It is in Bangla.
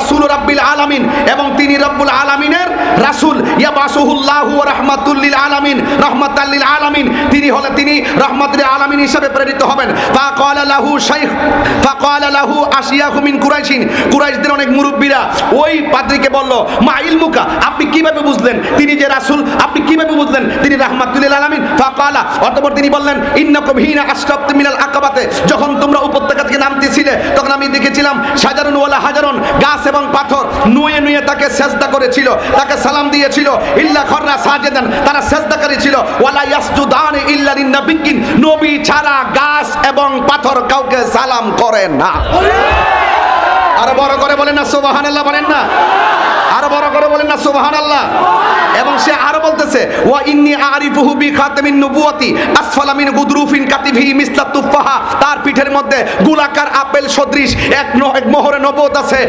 রাসূল রাব্বিল আলামিন এবং তিনি রব্বুল আলামিনের রাসুল। ইয়া বাসুহুল্লাহু রহমাতুল্লিল রাহমাতুল আলামিন রহমাতাল্লিল আলামিন। তিনি হলে তিনি রহমাতুল আলামিন হিসাবে প্রেরিত হবেন। ফাকালা লাহু শাইখ ফাকালা লাহু আশিয়াহু মিন কুরাইশিন। কুরাইশদের অনেক মুরব্বীরা ওই পাদ্রীকে বলল, মা ইলমুকা, আপনি কীভাবে বুঝলেন তিনি যে রাসুল, আপনি কীভাবে বুঝলেন? তিনি রাহমাতুল আলামিন। ফাকালা, অতঃপর তিনি বললেন, ইন্নাকুম হিনা আকাবাতে। যখন তোমরা উপত্যকা থেকে নামতেছিলে, তখন আমি দেখেছিলাম, সাজারুন ওয়ালা হাজারন, গাছ এবং পাথর নুয়ে নুয়ে তাকে সেজদা করেছিল, তাকে সালাম দিয়েছিল, ইল্লা খররা সাজেদান। তারা সেজদাকারী ছিল ওয়ালা ইয়াসজুদান ইল্লা লিন্নাবিকিন নবী ছাড়া গাছ এবং পাথর কাউকে সালাম করে না। আরও বড় করে বলেন না, সুবহানাল্লাহ বলেন না। আরও বড় করে বলেন না, সুবহানাল্লাহ। সে আরও বলতেছে, ওয়া ইন্নি আরিফুহু বি খাতামিন নুবুওয়াতি, আসফালা মিন গুদরুফিন কাতিফি মিসলা তুফাহা তার পিঠের মধ্যে গোলাকার আপেল সদৃশ এক মোহরে নবত আছে।